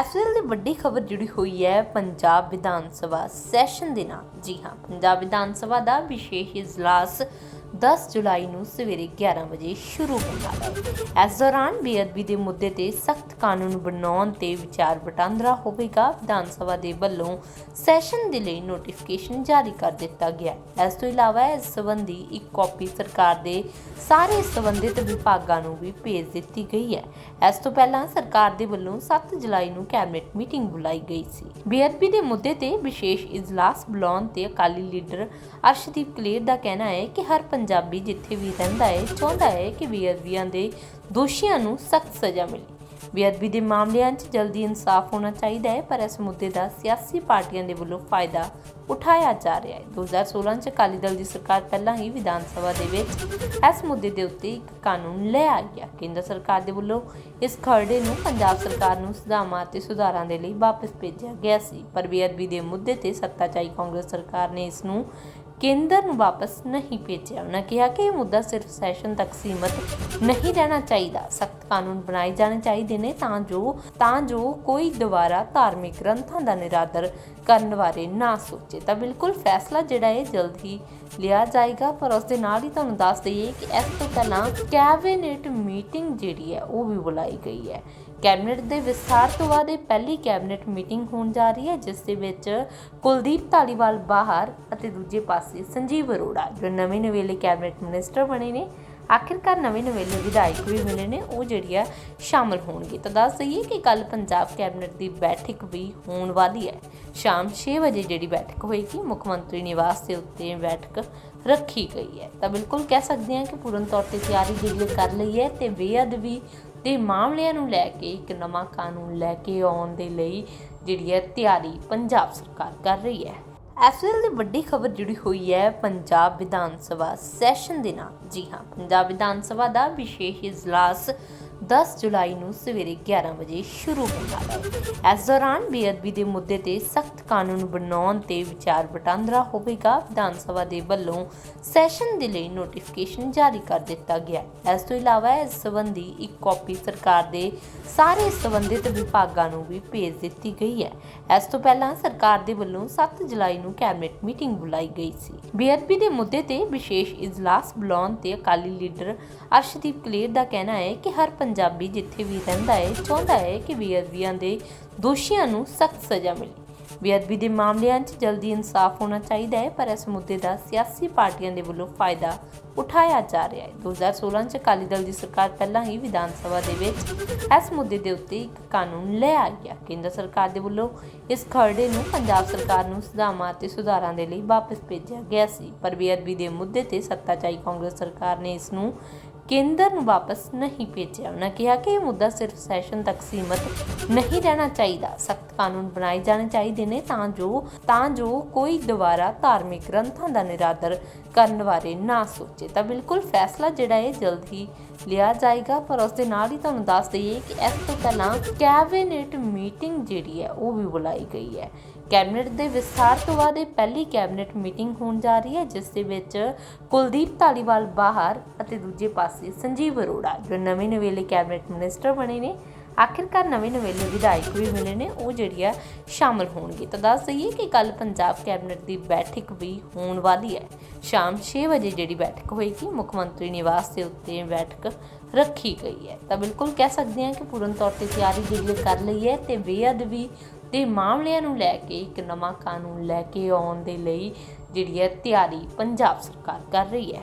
ਇਸ ਵੇਲੇ ਦੀ ਵੱਡੀ ਖਬਰ ਜੁੜੀ ਹੋਈ ਹੈ ਪੰਜਾਬ ਵਿਧਾਨ ਸਭਾ ਸੈਸ਼ਨ ਦੇ ਨਾਲ। ਜੀ ਹਾਂ, ਪੰਜਾਬ ਵਿਧਾਨ ਸਭਾ ਦਾ ਵਿਸ਼ੇਸ਼ ਇਜਲਾਸ 10 ਜੁਲਾਈ ਨੂੰ ਸਵੇਰੇ 11 ਵਜੇ ਸ਼ੁਰੂ ਹੁੰਦਾ ਇਸ ਦੌਰਾਨ ਬੇਅਦਬੀ ਦੇ ਮੁੱਦੇ ਤੇ ਸਖਤ ਕਾਨੂੰਨ ਬਣਾਉਣ ਤੇ ਵਿਚਾਰ ਵਟਾਂਦਰਾ ਹੋਵੇਗਾ। ਵਿਧਾਨ ਸਭਾ ਦੇ ਵੱਲੋਂ ਸੈਸ਼ਨ ਦੇ ਲਈ ਨੋਟੀਫਿਕੇਸ਼ਨ ਜਾਰੀ ਕਰ ਦਿੱਤਾ ਗਿਆ ਇਸ ਤੋਂ ਇਲਾਵਾ ਇਸ ਸੰਬੰਧੀ ਇੱਕ ਕਾਪੀ ਸਰਕਾਰ ਦੇ ਸਾਰੇ ਸੰਬੰਧਿਤ ਵਿਭਾਗਾਂ ਨੂੰ ਵੀ ਭੇਜ ਦਿੱਤੀ ਗਈ ਹੈ। ਇਸ ਤੋਂ ਪਹਿਲਾਂ ਸਰਕਾਰ ਦੇ ਵੱਲੋਂ 7 ਜੁਲਾਈ ਨੂੰ ਕੈਬਨਿਟ ਮੀਟਿੰਗ ਬੁਲਾਈ ਗਈ ਸੀ। ਬੇਅਦਬੀ ਦੇ ਮੁੱਦੇ ਤੇ ਵਿਸ਼ੇਸ਼ ਇਜਲਾਸ ਬੁਲਾਉਣ ਤੇ ਅਕਾਲੀ ਲੀਡਰ ਅਰਸ਼ਦੀਪ ਕਲੇਰ ਦਾ ਕਹਿਣਾ ਹੈ ਕਿ ਹਰ ਪੰਜਾਬੀ ਜਿੱਥੇ ਵੀ ਰਹਿੰਦਾ ਹੈ ਚਾਹੁੰਦਾ ਹੈ ਕਿ ਬੇਅਦਬੀਆਂ ਦੇ ਦੋਸ਼ੀਆਂ ਨੂੰ ਸਖਤ ਸਜ਼ਾ ਮਿਲੇ। ਬੇਅਦਬੀ ਦੇ ਮਾਮਲਿਆਂ 'ਚ ਜਲਦੀ ਇਨਸਾਫ ਹੋਣਾ ਚਾਹੀਦਾ ਹੈ ਪਰ ਇਸ ਮੁੱਦੇ ਦਾ ਸਿਆਸੀ ਪਾਰਟੀਆਂ ਦੇ ਵੱਲੋਂ ਫਾਇਦਾ ਉਠਾਇਆ ਜਾ ਰਿਹਾ ਹੈ 2016 'ਚ ਅਕਾਲੀ ਦਲ ਦੀ ਸਰਕਾਰ ਪਹਿਲਾਂ ਹੀ ਵਿਧਾਨ ਸਭਾ ਦੇ ਵਿੱਚ ਇਸ ਮੁੱਦੇ ਦੇ ਉੱਤੇ ਇੱਕ ਕਾਨੂੰਨ ਲੈ ਆ ਗਿਆ। ਕੇਂਦਰ ਸਰਕਾਰ ਦੇ ਵੱਲੋਂ ਇਸ ਖਰੜੇ ਨੂੰ ਪੰਜਾਬ ਸਰਕਾਰ ਨੂੰ ਸੁਧਾਵਾਂ ਅਤੇ ਸੁਧਾਰਾਂ ਦੇ ਲਈ ਵਾਪਸ ਭੇਜਿਆ ਗਿਆ ਸੀ। ਪਰ ਬੇਅਦਬੀ ਦੇ ਮੁੱਦੇ ਤੇ ਸੱਤਾਚਾਈ ਕਾਂਗਰਸ ਸਰਕਾਰ ਨੇ ਇਸ ਨੂੰ ਕੇਂਦਰ ਨੂੰ ਵਾਪਸ ਨਹੀਂ ਭੇਜਿਆ। ਉਹਨਾਂ ਕਿਹਾ ਕਿ ਇਹ ਮੁੱਦਾ ਸਿਰਫ ਸੈਸ਼ਨ ਤੱਕ ਸੀਮਤ ਨਹੀਂ ਰਹਿਣਾ ਚਾਹੀਦਾ। ਸਖਤ ਕਾਨੂੰਨ ਬਣਾਏ ਜਾਣੇ ਚਾਹੀਦੇ ਨੇ ਤਾਂ ਜੋ ਤਾਂ ਜੋ ਕੋਈ ਦੁਬਾਰਾ ਧਾਰਮਿਕ ਗ੍ਰੰਥਾਂ ਦਾ ਨਿਰਾਦਰ ਕਰਨ ਬਾਰੇ ਨਾ ਸੋਚੇ। ਤਾਂ ਬਿਲਕੁਲ ਫੈਸਲਾ ਜਿਹੜਾ ਹੈ ਜਲਦ ਹੀ ਲਿਆ ਜਾਏਗਾ। ਪਰ ਉਸ ਦੇ ਨਾਲ ਹੀ ਤੁਹਾਨੂੰ ਦੱਸ ਦਈਏ ਕਿ ਇਸ ਤੋਂ ਪਹਿਲਾਂ ਕੈਬਨਿਟ ਮੀਟਿੰਗ ਜਿਹੜੀ ਹੈ, ਉਹ ਵੀ ਬੁਲਾਈ ਗਈ ਹੈ। ਕੈਬਨਿਟ ਦੇ ਵਿਸਥਾਰ ਤੋਂ ਬਾਅਦ ਇਹ ਪਹਿਲੀ ਕੈਬਨਿਟ ਮੀਟਿੰਗ ਹੋਣ ਜਾ ਰਹੀ ਹੈ, ਜਿਸ ਦੇ ਵਿੱਚ ਕੁਲਦੀਪ ਧਾਲੀਵਾਲ ਬਾਹਰ ਅਤੇ ਦੂਜੇ ਪਾਸੇ ਸੰਜੀਵ ਅਰੋੜਾ, ਜੋ ਨਵੇਂ ਨਵੇਲੇ ਕੈਬਨਿਟ ਮਿਨਿਸਟਰ ਬਣੇ ਨੇ, ਆਖਿਰਕਾਰ ਨਵੇਂ ਨਵੇਲੇ ਵਿਧਾਇਕ ਵੀ ਮਿਲੇ ਨੇ, ਉਹ ਜਿਹੜੀ ਆ ਸ਼ਾਮਲ ਹੋਣਗੇ। ਤਾਂ ਦੱਸ ਦਈਏ ਕਿ ਕੱਲ ਪੰਜਾਬ ਕੈਬਨਿਟ ਦੀ ਬੈਠਕ ਵੀ ਹੋਣ ਵਾਲੀ ਹੈ। ਸ਼ਾਮ 6 ਵਜੇ ਜਿਹੜੀ ਬੈਠਕ ਹੋਏਗੀ, ਮੁੱਖ ਮੰਤਰੀ ਨਿਵਾਸ ਦੇ ਉੱਤੇ ਬੈਠਕ ਰੱਖੀ ਗਈ ਹੈ। ਤਾਂ ਬਿਲਕੁਲ ਕਹਿ ਸਕਦੇ ਹਾਂ ਕਿ ਪੂਰਨ ਤੌਰ ਤੇ ਤਿਆਰੀ ਜਿਹੜੀ ਹੈ ਕਰ ਲਈ ਹੈ ਤੇ ਬੇਅਦਬੀ ਦੇ ਮਾਮਲਿਆਂ ਨੂੰ ਲੈ ਕੇ, ਇੱਕ ਨਵਾਂ ਕਾਨੂੰਨ ਲੈ ਕੇ ਆਉਣ ਦੇ ਲਈ ਜਿਹੜੀ ਹੈ ਤਿਆਰੀ ਪੰਜਾਬ ਸਰਕਾਰ ਕਰ ਰਹੀ ਹੈ। ਐਸਐਲ ਦੀ ਵੱਡੀ ਖਬਰ ਜੁੜੀ ਹੋਈ ਹੈ ਪੰਜਾਬ ਵਿਧਾਨ ਸਭਾ ਸੈਸ਼ਨ ਦੇ ਨਾਲ। ਜੀ ਹਾਂ, ਪੰਜਾਬ ਵਿਧਾਨ ਸਭਾ ਦਾ ਵਿਸ਼ੇਸ਼ ਇਜਲਾਸ 10 ਜੁਲਾਈ ਨੂੰ ਸਵੇਰੇ 11 ਵਜੇ ਸ਼ੁਰੂ ਹੁੰਦਾ ਹੈ। ਇਸ ਦੌਰਾਨ ਬੇਅਦਬੀ ਦੇ ਮੁੱਦੇ ਤੇ ਸਖਤ ਕਾਨੂੰਨ ਬਣਾਉਣ ਤੇ ਵਿਚਾਰ ਵਟਾਂਦਰਾ ਹੋਵੇਗਾ। ਵਿਧਾਨ ਸਭਾ ਦੇ ਵੱਲੋਂ ਸੈਸ਼ਨ ਦੇ ਲਈ ਨੋਟੀਫਿਕੇਸ਼ਨ ਜਾਰੀ ਕਰ ਦਿੱਤਾ ਗਿਆ ਹੈ। ਇਸ ਤੋਂ ਇਲਾਵਾ ਇਸ ਸੰਬੰਧੀ ਇੱਕ ਕਾਪੀ ਸਰਕਾਰ ਦੇ ਸਾਰੇ ਸੰਬੰਧਿਤ ਵਿਭਾਗਾਂ ਨੂੰ ਵੀ ਭੇਜ ਦਿੱਤੀ ਗਈ ਹੈ। ਇਸ ਤੋਂ ਪਹਿਲਾਂ ਸਰਕਾਰ ਦੇ ਵੱਲੋਂ 7 ਜੁਲਾਈ ਨੂੰ ਕੈਬਨਿਟ ਮੀਟਿੰਗ ਬੁਲਾਈ ਗਈ ਸੀ। ਬੇਅਦਬੀ ਦੇ ਮੁੱਦੇ ਤੇ ਵਿਸ਼ੇਸ਼ ਇਜਲਾਸ ਬੁਲਾਉਣ ਤੇ ਅਕਾਲੀ ਲੀਡਰ ਅਰਸ਼ਦੀਪ ਕਲੇਰ ਦਾ ਕਹਿਣਾ ਹੈ ਕਿ ਹਰ ਪੰਜਾਬੀ ਜਿੱਥੇ ਵੀ ਰਹਿੰਦਾ ਹੈ ਚਾਹੁੰਦਾ ਹੈ ਕਿ ਬੇਅਦਬੀਆਂ ਦੇ ਦੋਸ਼ੀਆਂ ਨੂੰ ਸਖਤ ਸਜ਼ਾ ਮਿਲੇ। ਬੇਅਦਬੀ ਦੇ ਮਾਮਲਿਆਂ 'ਚ ਜਲਦੀ ਇਨਸਾਫ ਹੋਣਾ ਚਾਹੀਦਾ ਹੈ ਪਰ ਇਸ ਮੁੱਦੇ ਦਾ ਸਿਆਸੀ ਪਾਰਟੀਆਂ ਦੇ ਵੱਲੋਂ ਫਾਇਦਾ ਉਠਾਇਆ ਜਾ ਰਿਹਾ ਹੈ 2016 'ਚ ਅਕਾਲੀ ਦਲ ਦੀ ਸਰਕਾਰ ਪਹਿਲਾਂ ਹੀ ਵਿਧਾਨ ਸਭਾ ਦੇ ਵਿੱਚ ਇਸ ਮੁੱਦੇ ਦੇ ਉੱਤੇ ਇੱਕ ਕਾਨੂੰਨ ਲੈ ਆ। ਗਿਆ ਕੇਂਦਰ ਸਰਕਾਰ ਦੇ ਵੱਲੋਂ ਇਸ ਖਰੜੇ ਨੂੰ ਪੰਜਾਬ ਸਰਕਾਰ ਨੂੰ ਸੁਧਾਵਾਂ ਅਤੇ ਸੁਧਾਰਾਂ ਦੇ ਲਈ ਵਾਪਸ ਭੇਜਿਆ ਗਿਆ ਸੀ। ਪਰ ਬੇਅਦਬੀ ਦੇ ਮੁੱਦੇ ਤੇ ਸੱਤਾਚਾਈ ਕਾਂਗਰਸ ਸਰਕਾਰ ਨੇ ਇਸ ਨੂੰ ਕੇਂਦਰ ਨੂੰ ਵਾਪਸ ਨਹੀਂ ਭੇਜਿਆ। ਉਹਨਾਂ ਕਿਹਾ ਕਿ ਇਹ ਮੁੱਦਾ ਸਿਰਫ ਸੈਸ਼ਨ ਤੱਕ ਸੀਮਤ ਨਹੀਂ ਰਹਿਣਾ ਚਾਹੀਦਾ। ਸਖਤ ਕਾਨੂੰਨ ਬਣਾਏ ਜਾਣੇ ਚਾਹੀਦੇ ਨੇ ਤਾਂ ਜੋ ਤਾਂ ਜੋ ਕੋਈ ਦੁਬਾਰਾ ਧਾਰਮਿਕ ਗ੍ਰੰਥਾਂ ਦਾ ਨਿਰਾਦਰ ਕਰਨ ਬਾਰੇ ਨਾ ਸੋਚੇ। ਤਾਂ ਬਿਲਕੁਲ ਫੈਸਲਾ ਜਿਹੜਾ ਹੈ ਜਲਦ ਹੀ ਲਿਆ ਜਾਏਗਾ, ਪਰ ਉਸ ਦੇ ਨਾਲ ਹੀ ਤੁਹਾਨੂੰ ਦੱਸ ਦਈਏ ਕਿ ਇਸ ਤੋਂ ਪਹਿਲਾਂ ਕੈਬਨਿਟ ਮੀਟਿੰਗ ਜਿਹੜੀ ਹੈ, ਉਹ ਵੀ ਬੁਲਾਈ ਗਈ ਹੈ। ਕੈਬਨਿਟ ਦੇ ਵਿਸਥਾਰ ਤੋਂ ਬਾਅਦ ਇਹ ਪਹਿਲੀ ਕੈਬਨਿਟ ਮੀਟਿੰਗ ਹੋਣ ਜਾ ਰਹੀ ਹੈ, ਜਿਸ ਦੇ ਵਿੱਚ ਕੁਲਦੀਪ ਧਾਲੀਵਾਲ ਬਾਹਰ ਅਤੇ ਦੂਜੇ ਪਾਸੇ ਸੰਜੀਵ ਅਰੋੜਾ, ਜੋ ਨਵੇਂ ਨਵੇਲੇ ਕੈਬਨਿਟ ਮਿਨਿਸਟਰ ਬਣੇ ਨੇ, ਆਖਿਰਕਾਰ ਨਵੇਂ ਨਵੇਲੇ ਵਿਧਾਇਕ ਵੀ ਮਿਲੇ ਨੇ, ਉਹ ਜਿਹੜੀ ਆ ਸ਼ਾਮਲ ਹੋਣਗੇ। ਤਾਂ ਦੱਸ ਦਈਏ ਕਿ ਕੱਲ ਪੰਜਾਬ ਕੈਬਨਿਟ ਦੀ ਬੈਠਕ ਵੀ ਹੋਣ ਵਾਲੀ ਹੈ। ਸ਼ਾਮ 6 ਵਜੇ ਜਿਹੜੀ ਬੈਠਕ ਹੋਏਗੀ, ਮੁੱਖ ਮੰਤਰੀ ਨਿਵਾਸ ਦੇ ਉੱਤੇ ਬੈਠਕ ਰੱਖੀ ਗਈ ਹੈ। ਤਾਂ ਬਿਲਕੁਲ ਕਹਿ ਸਕਦੇ ਹਾਂ ਕਿ ਪੂਰਨ ਤੌਰ ਤੇ ਤਿਆਰੀ ਜਿਹੜੀ ਹੈ ਕਰ ਲਈ ਹੈ ਤੇ ਬੇਅਦਬੀ ਦੇ ਮਾਮਲਿਆਂ ਨੂੰ ਲੈ ਕੇ, ਇੱਕ ਨਵਾਂ ਕਾਨੂੰਨ ਲੈ ਕੇ ਆਉਣ ਦੇ ਲਈ ਜਿਹੜੀ ਹੈ ਤਿਆਰੀ ਪੰਜਾਬ ਸਰਕਾਰ ਕਰ ਰਹੀ ਹੈ।